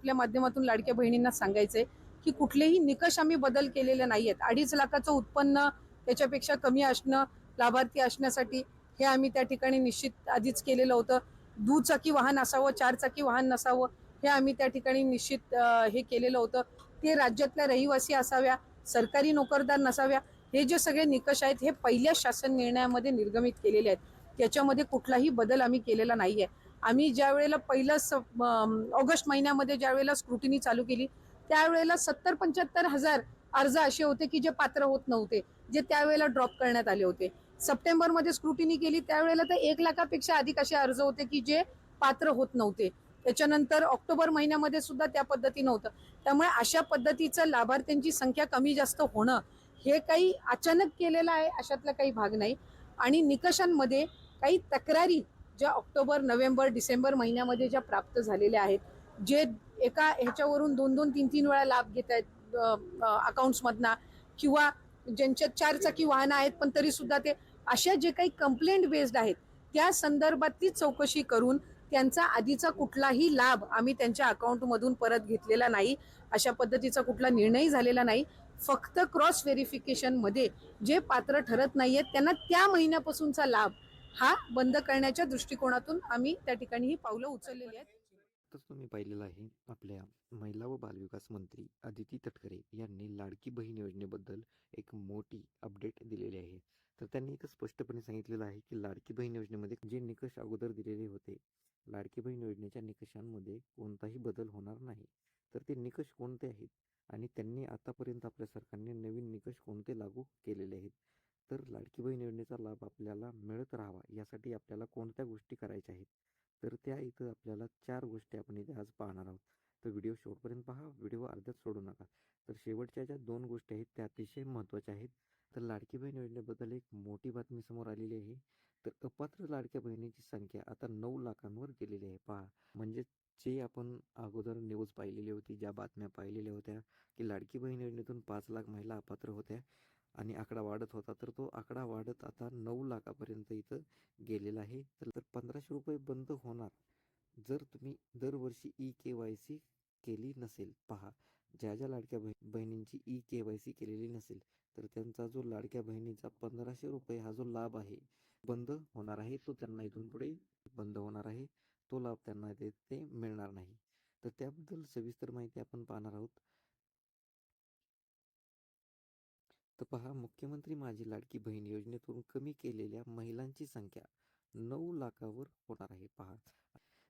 आपल्या माध्यमातून लाडक्या बहिणींना सांगायचंय की कुठलेही निकष आम्ही बदल केलेले नाही आहेत अडीच लाखाचं उत्पन्न त्याच्यापेक्षा कमी असणं लाभार्थी असण्यासाठी हे आम्ही त्या ठिकाणी निश्चित आधीच केलेलं होतं. दुचाकी वाहन असावं चारचाकी वाहन नसावं हे आम्ही त्या ठिकाणी निश्चित हे केलेलं होतं. ते राज्यातल्या रहिवासी असाव्या सरकारी नोकरदार नसाव्या हे जे सगळे निकष आहेत हे पहिल्या शासन निर्णयामध्ये निर्गमित केलेले आहेत. त्याच्यामध्ये कुठलाही बदल आम्ही केलेला नाही आहे आम्ही ज्या वेळेला पहिलं स- ऑगस्ट महिन्यामध्ये ज्या वेळेला स्क्रुटिनी चालू केली त्यावेळेला सत्तर पंच्याहत्तर हजार अर्ज असे होते की जे पात्र होत नव्हते जे त्यावेळेला ड्रॉप करण्यात आले होते. सप्टेंबरमध्ये स्क्रुटिनी केली त्यावेळेला तर एक लाखापेक्षा अधिक असे अर्ज होते की जे पात्र होत नव्हते. त्याच्यानंतर ऑक्टोबर महिन्यामध्ये सुद्धा त्या पद्धतीनं होतं. त्यामुळे अशा पद्धतीचं लाभार्थ्यांची संख्या कमी जास्त होणं हे काही अचानक केलेलं आहे अशातला काही भाग नाही. आणि निकषांमध्ये काही तक्रारी ज्या ऑक्टोबर नोव्हेंबर डिसेंबर महिन्यामध्ये ज्या प्राप्त झालेल्या आहेत जे एका ह्याच्यावरून दोन दोन तीन तीन वेळा लाभ घेत आहेत अकाउंट्समधना किंवा ज्यांच्या चार चाकी वाहनं आहेत पण तरी सुद्धा ते अशा जे काही कंप्लेंट बेस्ड आहेत त्या संदर्भातली चौकशी करून त्यांचा आधीचा कुठलाही लाभ आम्ही त्यांच्या अकाउंटमधून परत घेतलेला नाही अशा पद्धतीचा कुठला निर्णय झालेला नाही. फक्त क्रॉस व्हेरिफिकेशनमध्ये जे पात्र ठरत नाही आहेत त्यांना त्या महिन्यापासूनचा लाभ हा बंद करण्याच्या दृष्टिकोनातून आम्ही त्या ठिकाणी ही पावलं उचललेली आहेत. तसं तुम्ही पाहिलेलं आहे आपल्या महिला व बालविकास मंत्री अदिती तटकरे यांनी लाडकी बहीण योजनेबद्दल एक मोठी अपडेट दिलेली आहे. तर त्यांनी एक स्पष्टपणे सांगितलेलं आहे की लाडकी बहीण योजनेमध्ये जे निकष अगोदर दिलेले होते लाडकी बहीण योजनेच्या निकषांमध्ये कोणताही बदल होणार नाही. तर ते निकष कोणते आहेत? आणि त्यांनी आतापर्यंत आपल्या सरकारने नवीन निकष कोणते लागू केलेले आहेत? तर लाडकी बहीण योजनेचा लाभ आपल्याला मिळत राहावा यासाठी आपल्याला कोणत्या गोष्टी करायच्या आहेत? तर त्या इथं आपल्याला चार गोष्टी आपण इथे आज पाहणार आहोत. तर व्हिडिओ शेवटपर्यंत पहा व्हिडिओ अर्ध्यात सोडू नका. तर शेवटच्या ज्या दोन गोष्टी आहेत त्या अतिशय महत्त्वाच्या आहेत. तर लाडकी बहीण योजनेबद्दल एक मोठी बातमी समोर आलेली आहे. तर अपात्र लाडक्या बहिणीची संख्या आता नऊ लाखांवर गेलेली आहे. पहा म्हणजे जे आपण अगोदर न्यूज पाहिलेली होती ज्या बातम्या पाहिलेल्या होत्या की लाडकी बहीण योजनेतून पाच लाख महिला अपात्र होत्या. आणि आकडा वाढत होता तर तो आकडा वाढत आता नऊ लाखापर्यंत इथं गेलेला आहे. तर तर पंधराशे रुपये बंद होणार. जर तुम्ही दरवर्षी ई के वाय सी केली नसेल पहा ज्या ज्या लाडक्या बहि बहिणींची ई के वाय सी केलेली नसेल तर त्यांचा जो लाडक्या बहिणीचा पंधराशे रुपये हा जो लाभ आहे बंद होणार आहे. तो त्यांना इथून पुढे बंद होणार आहे. तो लाभ त्यांना ते ते मिळणार नाही. तर त्याबद्दल सविस्तर माहिती आपण पाहणार आहोत. तर पहा मुख्यमंत्री माझी लाडकी बहीण योजनेतून कमी केलेल्या महिलांची संख्या नऊ लाखावर होणार आहे पहा.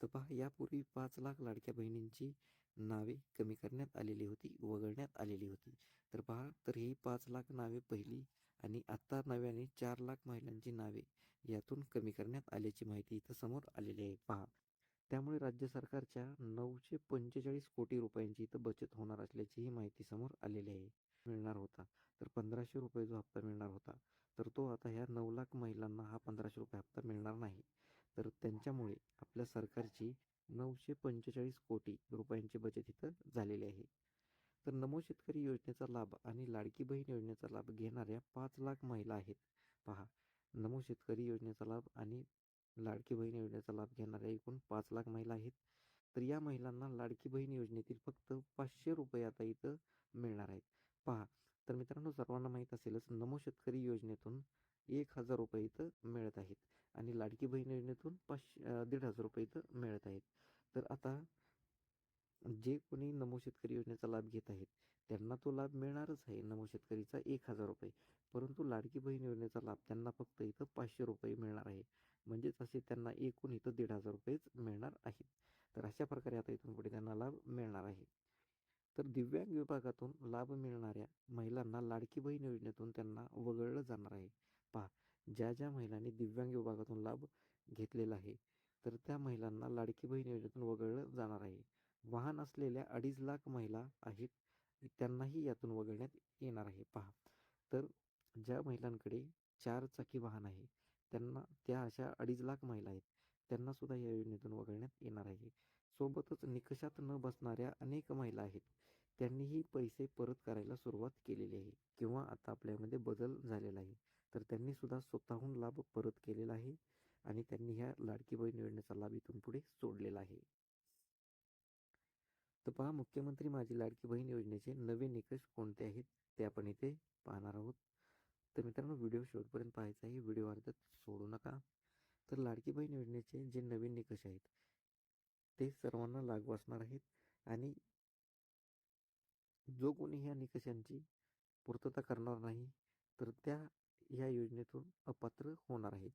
तर पहा यापूर्वी पाच लाख लाडक्या बहिणींची नावे कमी करण्यात आलेली होती वगळण्यात आलेली होती. तर पहा तर ही पाच लाख नावे पहिली आणि आत्ता नव्याने चार लाख महिलांची नावे यातून कमी करण्यात आल्याची माहिती इथं समोर आलेली आहे पहा. त्यामुळे राज्य सरकारच्या नऊशे पंचेचाळीस कोटी रुपयांची इथं बचत होणार असल्याची ही माहिती समोर आलेली आहे. मिळणार होता. तर पंधराशे रुपये जो हप्ता मिळणार होता तर तो आता ह्या नऊ लाख महिलांना हा पंधराशे रुपये हप्ता मिळणार नाही. तर त्यांच्यामुळे आपल्या सरकारची नऊशे पंचेचाळीस कोटी रुपयांची बचत इथं झालेली आहे. तर नमो शेतकरी योजनेचा लाभ आणि लाडकी बहीण योजनेचा लाभ घेणाऱ्या पाच लाख महिला आहेत. पहा नमो शेतकरी योजनेचा लाभ आणि लाडकी बहीण योजनेचा लाभ घेणाऱ्या एकूण पाच लाख महिला आहेत. तर या महिलांना लाडकी बहीण योजनेतील फक्त पाचशे रुपये आता इथं मिळणार आहेत. पहा तर मित्रांनो सर्वांना माहीत असेलच नमो शेतकरी योजनेतून एक हजार रुपये इथं मिळत आहेत आणि लाडकी बहीण योजनेतून पाचशे दीड हजार रुपये इथं मिळत आहेत. तर आता जे कोणी नमो शेतकरी योजनेचा लाभ घेत आहेत त्यांना तो लाभ मिळणारच आहे नमो शेतकरीचा एक हजार रुपये. परंतु लाडकी बहीण योजनेचा लाभ त्यांना फक्त इथं पाचशे रुपये मिळणार आहे. म्हणजेच असे त्यांना एकूण इथं दीड हजार रुपयेच मिळणार आहेत. तर अशा प्रकारे आता इथून पुढे त्यांना लाभ मिळणार आहे. तर दिव्यांग विभागातून लाभ मिळणाऱ्या महिलांना लाडकी बहीण योजनेतून त्यांना वगळलं जाणार आहे. पहा ज्या ज्या महिलांनी दिव्यांग विभागातून लाभ घेतलेला आहे तर त्या महिलांना लाडकी बहीण योजनेतून वगळलं जाणार आहे. वाहन असलेल्या अडीच लाख महिला आहेत त्यांनाही यातून वगळण्यात येणार आहे. पहा तर ज्या महिलांकडे चार चाकी वाहन आहे त्यांना त्या अशा अडीच लाख महिला आहेत त्यांना सुद्धा या योजनेतून वगळण्यात येणार आहे. सोबतच निकषात न बसणाऱ्या अनेक महिला आहेत. त्यांनीही पैसे परत करायला सुरुवात केलेली आहे किंवा आता आपल्यामध्ये बदल झालेला आहे. तर त्यांनी सुद्धा स्वतःहून लाभ परत केलेला आहे आणि त्यांनी ह्या लाडकी बहीण योजनेचा लाभ इथून पुढे सोडलेला आहे. तर पहा मुख्यमंत्री माझी लाडकी बहीण योजनेचे नवे निकष कोणते आहेत ते आपण इथे पाहणार आहोत. तर मित्रांनो व्हिडिओ शेवटपर्यंत पाहायचा आहे. व्हिडिओ अर्ध्यात सोडू नका. तर लाडकी बहीण योजनेचे जे नवीन निकष आहेत ते सर्वांना लागू असणार आहेत आणि जो कोणी ह्या निकषांची पूर्तता करणार नाही तर त्या या योजनेतून अपात्र होणार आहेत.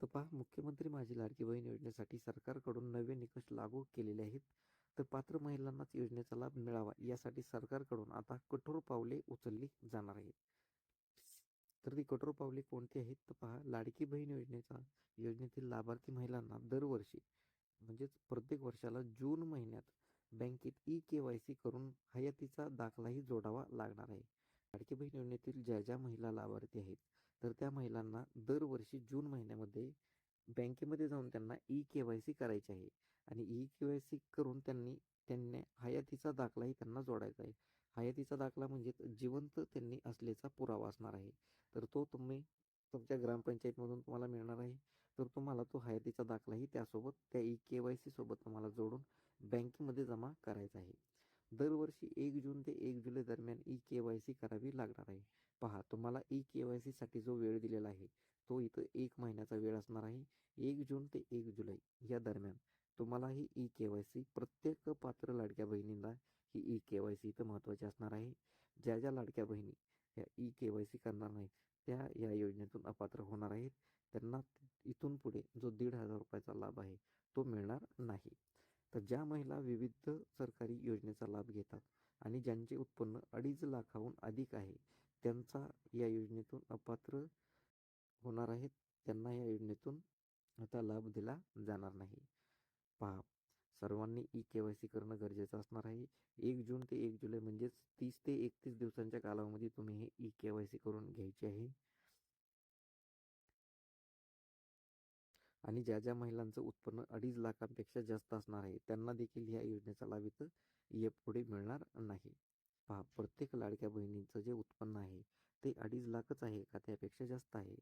तर पहा मुख्यमंत्री माझी लाडकी बहीण योजनेसाठी सरकारकडून नवे निकष लागू केलेले आहेत. तर पात्र महिलांनाच योजनेचा लाभ मिळावा यासाठी सरकारकडून आता कठोर पावले उचलली जाणार आहेत. तर ती कठोर पावले कोणती आहेत? तर पहा लाडकी बहीण योजनेचा योजनेतील लाभार्थी महिलांना दरवर्षी म्हणजेच प्रत्येक वर्षाला जून महिन्यात बँकेत ई के वाय सी करून हयातीचा दाखलाही जोडावा लागणार आहे. लाडकी बहीण योजनेतील ज्या ज्या महिला लाभार्थी आहेत तर त्या महिलांना दरवर्षी जून महिन्यामध्ये बँकेमध्ये जाऊन त्यांना ई के वाय सी करायची आहे आणि ई के वाय सी करून त्यांनी त्यांनी हयातीचा दाखलाही त्यांना जोडायचा आहे. हयातीचा दाखला म्हणजे जिवंत त्यांनी असल्याचा पुरावा असणार आहे. तर तो तुम्ही तुमच्या ग्रामपंचायतमधून तुम्हाला मिळणार आहे. तर तुम्हाला तो हयातीचा दाखलाही त्यासोबत त्या ई के वाय सी सोबत तुम्हाला जोडून बँकेमध्ये जमा करायचा आहे. दरवर्षी एक जून ते एक जुलै दरम्यान ई के वाय सी करावी लागणार आहे. पहा तुम्हाला ई के वाय सीसाठी जो वेळ दिलेला आहे तो इथं एक महिन्याचा वेळ असणार आहे. एक जून ते एक जुलै या दरम्यान तुम्हाला ही ई के वाय सी प्रत्येक पात्र लाडक्या बहिणींना ही ई के वाय सी इथं महत्त्वाची असणार आहे. ज्या ज्या लाडक्या बहिणी या ई के वाय सी करणार नाहीत त्या या योजनेतून अपात्र होणार आहेत. त्यांना इथून पुढे जो दीड हजार रुपयाचा लाभ आहे तो मिळणार नाही. तर ज्या महिला विविध सरकारी योजनेचा लाभ घेतात आणि ज्यांचे उत्पन्न अडीच लाखाहून अधिक आहे त्यांचा या योजनेतून अपात्र होणार आहेत त्यांना या योजनेतून आता लाभ दिला जाणार नाही. पहा सर्वांनी ई के वाय सी करणं गरजेचं असणार आहे. एक जून ते एक जुलै म्हणजेच तीस ते एकतीस दिवसांच्या कालावधीमध्ये तुम्ही हे ई के वाय सी करून घ्यायचे आहे. आणि ज्या ज्या महिलांचं उत्पन्न अडीच लाखांपेक्षा जास्त असणार आहे त्यांना देखील ह्या योजनेचा लाभ इथं यापुढे मिळणार नाही. पहा प्रत्येक लाडक्या बहिणींचं जे उत्पन्न आहे ते अडीच लाखच आहे का त्यापेक्षा जास्त आहे?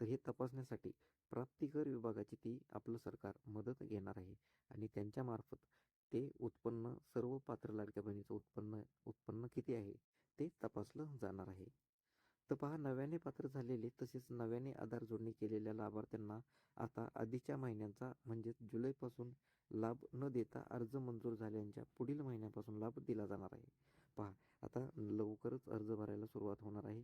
तर हे तपासण्यासाठी प्राप्तिकर विभागाची ती आपलं सरकार मदत घेणार आहे आणि त्यांच्यामार्फत ते उत्पन्न सर्व पात्र लाडक्या बहिणीचं उत्पन्न उत्पन्न किती आहे ते तपासलं जाणार आहे तर पहा नव्याने पात्र झालेले तसेच नव्याने आधार जोडणी केलेल्या लाभार्थ्यांना आता आधीच्या महिन्यांचा म्हणजेच जुलैपासून लाभ न देता अर्ज मंजूर झाल्यांच्या पुढील महिन्यापासून लाभ दिला जाणार आहे. पहा आता लवकरच अर्ज भरायला सुरुवात होणार आहे.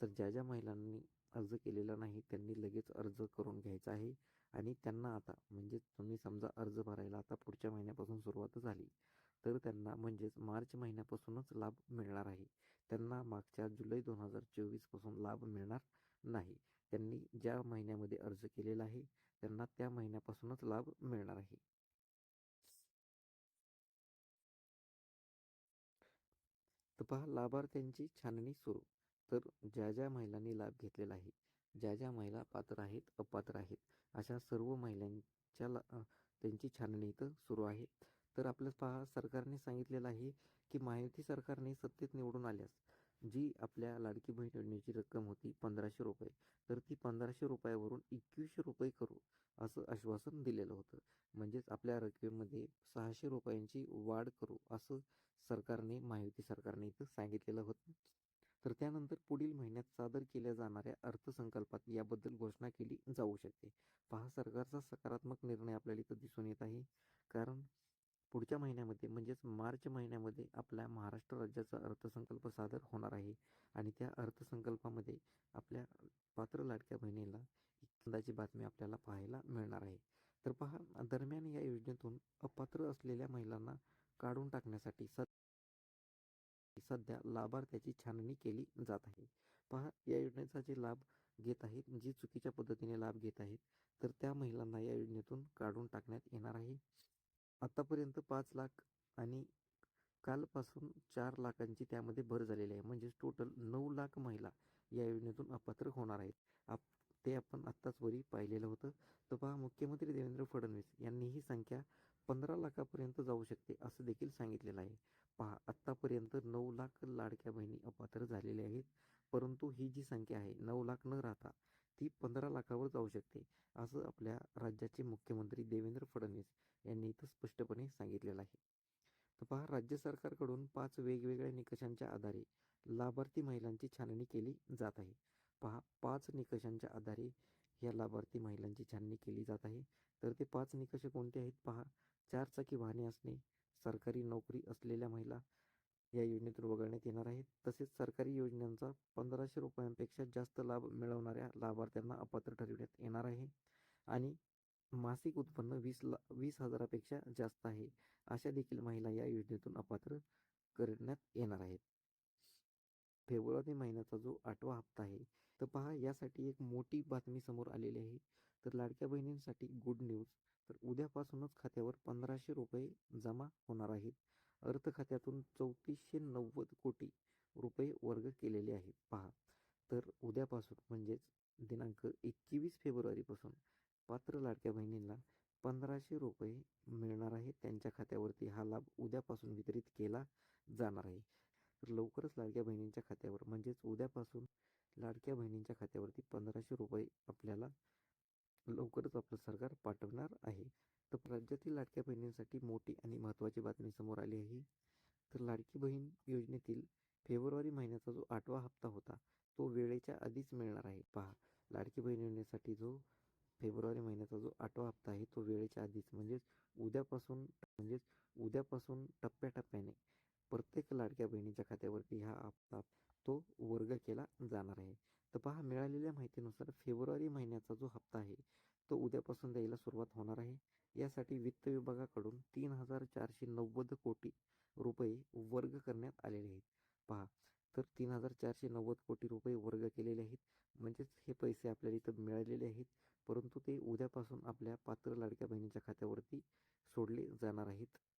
तर ज्या ज्या महिलांनी अर्ज केलेला नाही त्यांनी लगेच अर्ज करून घ्यायचा आहे आणि त्यांना आता म्हणजेच तुम्ही समजा अर्ज भरायला आता पुढच्या महिन्यापासून सुरुवात झाली. तर त्यांना म्हणजेच मार्च महिन्यापासूनच लाभ मिळणार आहे. त्यांना मागच्या जुलै दोन हजार चोवीसपासून लाभ मिळणार नाही. त्यांनी ज्या महिन्यामध्ये अर्ज केलेला आहे त्यांना त्या महिन्यापासूनच लाभ मिळणार आहे. पहा लाभार्थ्यांची छाननी सुरू. तर ज्या ज्या महिलांनी लाभ घेतलेला आहे ज्या ज्या महिला पात्र आहेत अपात्र आहेत अशा सर्व महिलांच्या त्यांची छाननी इथं सुरू आहे. तर आपल्याला पहा सरकारने सांगितलेलं आहे की महायुती सरकारने सत्तेत निवडून आल्यास जी आपल्या लाडकी बहीण योजनेची रक्कम होती पंधराशे रुपये तर ती पंधराशे रुपयावरून एकवीसशे रुपये करू असं आश्वासन दिलेलं होतं. म्हणजेच आपल्या रकमेमध्ये सहाशे रुपयांची वाढ करू असं सरकारने महायुती सरकारने इथं सांगितलेलं होतं. तर त्यानंतर पुढील महिन्यात सादर केल्या जाणाऱ्या अर्थसंकल्पात याबद्दल घोषणा केली जाऊ शकते. पहा सरकारचा सकारात्मक निर्णय आपल्याला इथं दिसून येत आहे. कारण पुढच्या महिन्यामध्ये म्हणजेच मार्च महिन्यामध्ये आपल्या महाराष्ट्र राज्याचा अर्थसंकल्प सादर होणार आहे. आणि त्या अर्थसंकल्पामध्ये आपल्या पात्र लाडक्या बहिणीला आनंदाची बातमी आपल्याला पाहायला मिळणार आहे. तर पहा दरम्यान या योजनेतून अपात्र असलेल्या महिलांना काढून टाकण्यासाठी सध्या लाभार्थ्याची छाननी केली जात आहे. पहा या योजनेचा जे लाभ घेत आहेत जी चुकीच्या पद्धतीने लाभ घेत आहेत तर त्या महिलांना या योजनेतून काढून टाकण्यात येणार आहे. आतापर्यंत पाच लाख आणि कालपासून चार लाखांची त्यामध्ये भर झालेली आहे. म्हणजेच टोटल नऊ लाख महिला या योजनेतून अपात्र होणार आहेत. आप ते आपण आत्ताच वरी पाहिलेलं होतं. तर पहा मुख्यमंत्री देवेंद्र फडणवीस यांनी ही संख्या पंधरा लाखापर्यंत जाऊ शकते असं देखील सांगितलेलं आहे. पहा आत्तापर्यंत नऊ लाख लाडक्या बहिणी अपात्र झालेल्या आहेत. परंतु ही जी संख्या आहे नऊ लाख न राहता ती पंधरा लाखावर जाऊ शकते असं आपल्या राज्याचे मुख्यमंत्री देवेंद्र फडणवीस यांनी इथं स्पष्टपणे सांगितलेलं आहे. तर पहा राज्य सरकारकडून पाच वेगवेगळ्या निकषांच्या आधारे लाभार्थी महिलांची छाननी केली जात आहे. पहा पाच निकषांच्या आधारे या लाभार्थी महिलांची छाननी केली जात आहे. तर ते पाच निकष कोणते आहेत? पहा चारचाकी वाहने असणे सरकारी नोकरी असलेल्या महिला या योजनेतून वगळण्यात येणार आहेत. तसेच सरकारी योजनांचा पंधराशे रुपयांपेक्षा जास्त लाभ मिळवणाऱ्या लाभार्थ्यांना अपात्र ठरविण्यात येणार आहे. आणि मासिक उत्पन्न वीस ला वीस हजारापेक्षा जास्त आहे. अशा देखील महिला या योजनेतून अपात्र करण्यात येणार आहेत. फेब्रुवारी महिन्याचा जो आठवा हप्ता आहे तर पहा यासाठी एक मोठी बातमी समोर आलेली आहे. तर लाडक्या बहिणींसाठी गुड न्यूज तर उद्यापासूनच खात्यावर पंधराशे रुपये जमा होणार आहेत. अर्थ खात्यातून चौतीसशे नव्वद कोटी रुपये वर्ग केलेले आहे. पहा तर उद्यापासून म्हणजेच दिनांक एकवीस फेब्रुवारीपासून पात्र लाडक्या बहिणींना पंधराशे रुपये मिळणार आहे. त्यांच्या खात्यावरती हा लाभ उद्यापासून वितरित केला जाणार आहे. तर लवकरच लाडक्या बहिणींच्या खात्यावर म्हणजेच उद्यापासून लाडक्या बहिणींच्या खात्यावरती पंधराशे रुपये आपल्याला लवकरच आपलं सरकार पाठवणार आहे. तर राज्यातील लाडक्या बहिणींसाठी मोठी आणि महत्त्वाची बातमी समोर आली आहे. तर लाडकी बहीण योजनेतील फेब्रुवारी महिन्याचा जो आठवा हप्ता होता तो वेळेच्या आधीच मिळणार आहे. पहा लाडकी बहीण योजनेसाठी जो फेब्रुवारी महिन्याचा जो आठवा हप्ता आहे तो वेळेच्या आधीच म्हणजेच उद्यापासून म्हणजेच उद्यापासून टप्प्याटप्प्याने प्रत्येक लाडक्या बहिणीच्या खात्यावरती हा हप्ता तो वर्ग केला जाणार आहे. तर पहा मिळालेल्या माहितीनुसार फेब्रुवारी महिन्याचा जो हप्ता आहे तो उद्यापासून द्यायला सुरुवात होणार आहे. यासाठी वित्त विभागाकडून तीन हजार चारशे नव्वद कोटी रुपये वर्ग करण्यात आलेले आहेत. पहा तर तीन हजार चारशे नव्वद कोटी रुपये वर्ग केलेले आहेत. म्हणजेच हे पैसे आपल्याला इथं मिळालेले आहेत. परंतु ते उद्यापासून आपल्या पात्र लाडक्या बहिणीच्या खात्यावरती सोडले जाणार आहेत.